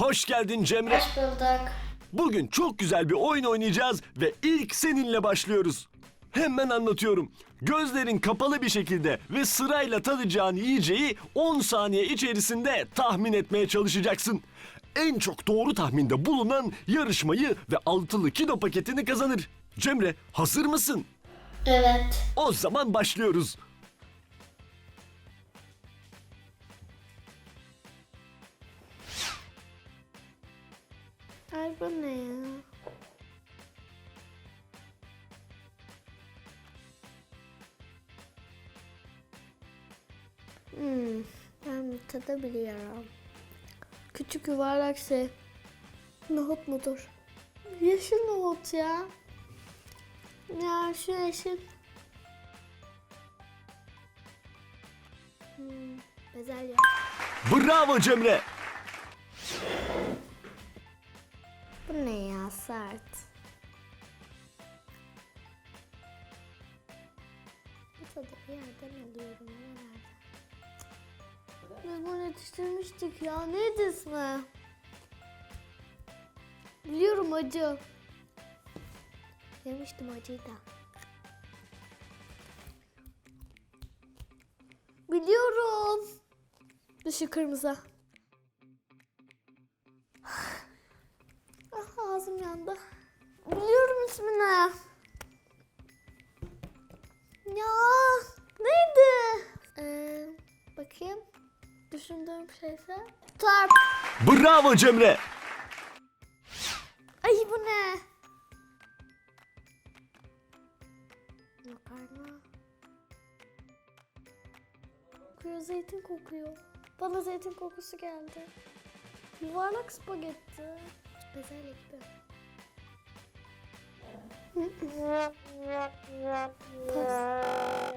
Hoş geldin Cemre. Hoş bulduk. Bugün çok güzel bir oyun oynayacağız ve ilk seninle başlıyoruz. Hemen anlatıyorum. Gözlerin kapalı bir şekilde ve sırayla tadacağın yiyeceği 10 saniye içerisinde tahmin etmeye çalışacaksın. En çok doğru tahminde bulunan yarışmayı ve altılı kilo paketini kazanır. Cemre hazır mısın? Evet. O zaman başlıyoruz. Ay bu ne ya? Hmm, ben tadabiliyorum. Küçük yuvarlak şey. Nohut mudur? Yeşil nohut ya. Ya şu yeşil. Hmm, bezelye. Bravo Cemre. Bu ne ya sert. Bu tadı bir yerden alıyorum nereden? Biz bunu yetiştirmiştik ya. Neydi ismi? Biliyorum acı. Yemiştim acıyı da. Biliyorum. Dışı kırmızı. Yandı. Biliyorum ismini. Ya neydi? Ee, bakayım. Düşündüğüm şeyse. Tarp. Bravo Cemre. Ay bu ne? Makarna. Kokuyor zeytin kokuyor. Bana zeytin kokusu geldi. Yuvarlak spagetti. Bezelye gibi. Pas.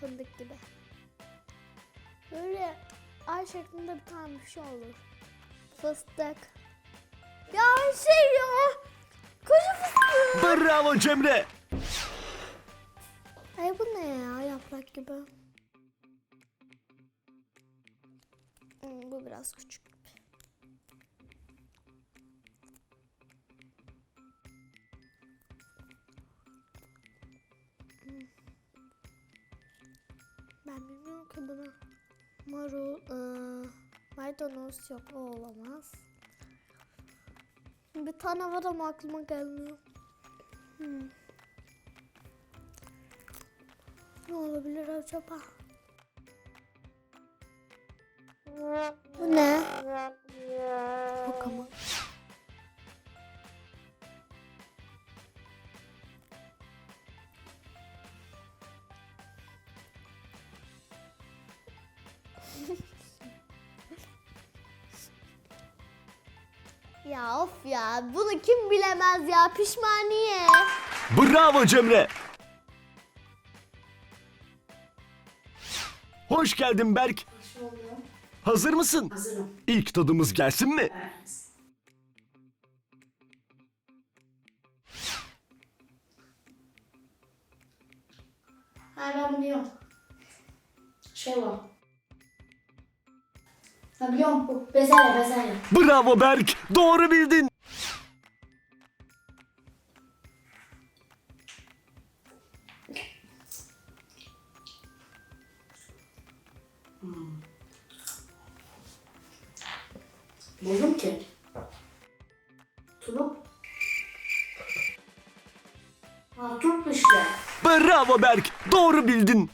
Fındık gibi. Böyle ay şeklinde bir tane bir şey olur. Fıstık. Ya şey ya. Koca fıstık. Bravo Cemre. Ay bu ne ya yaprak gibi. Hmm, bu biraz küçük Bunu. Marul, ıı, maydanoz yok o olamaz. Bir tane var ama aklıma gelmiyor. Hmm. Ne olabilir acaba? Bu ne? Ya of ya bunu kim bilemez ya pişmaniye. Bravo Cemre. Hoş geldin Berk. Hazır mısın? Hazırım. İlk tadımız gelsin mi? Evet. Ha ben biliyorum. Şey var. Ha biliyorum bu. Bezelye bezelye. Bravo Berk. Doğru bildin. Buldum ki. Tulum. Ha turp işte. Bravo Berk. Doğru bildin.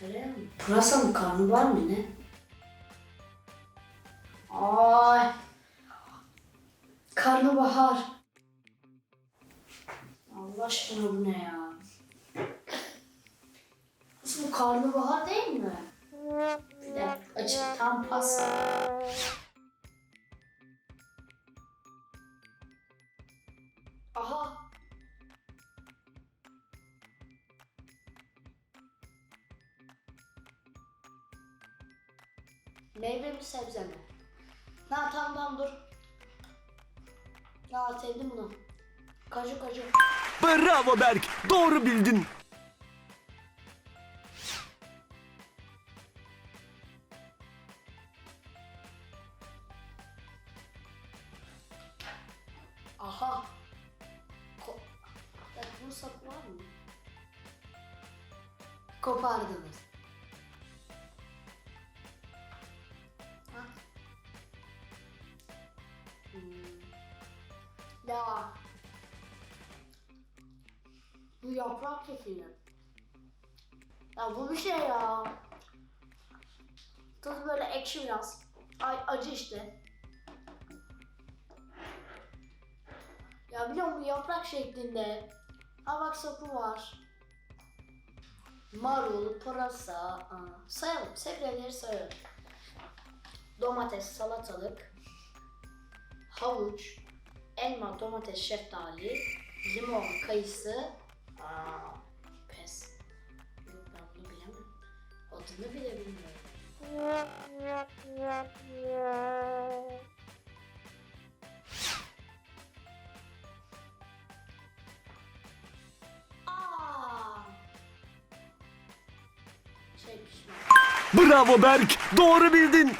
Tereyağı mı? Pırasa mı karnabahar mı ne? Ay. Karnabahar. Allah aşkına bu ne ya? Nasıl bu karnabahar değil mi? Bir de açık tam pas. Aha. Meyve mi sebze mi? Na tamam tamam dur. Na sevdim bunu. Kaju kaju. Bravo Berk. Doğru bildin. Aha. Ko ya bunun sapı var mı? Kopardınız. Ya. Bu yaprak kesildi. Ya bu bir şey ya. Tadı böyle ekşi biraz. Ay acı işte. Ya biliyor musun yaprak şeklinde. Ha bak sapı var. Marul, pırasa. Aa, sayalım. Sebzeleri sayalım. Domates, salatalık. Havuç. Elma, domates, şeftali. Limon, kayısı. Aa, pes. Yok ben bunu bilemem. Adını bile bilmiyorum. Şey. Bravo Berk. Doğru bildin.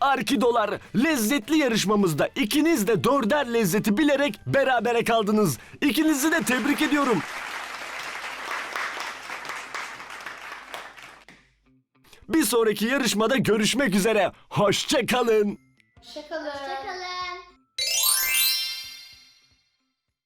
Arkidolar lezzetli yarışmamızda ikiniz de dörder lezzeti bilerek berabere kaldınız. İkinizi de tebrik ediyorum. Bir sonraki yarışmada görüşmek üzere. Hoşçakalın. Hoşçakalın. Hoşçakalın.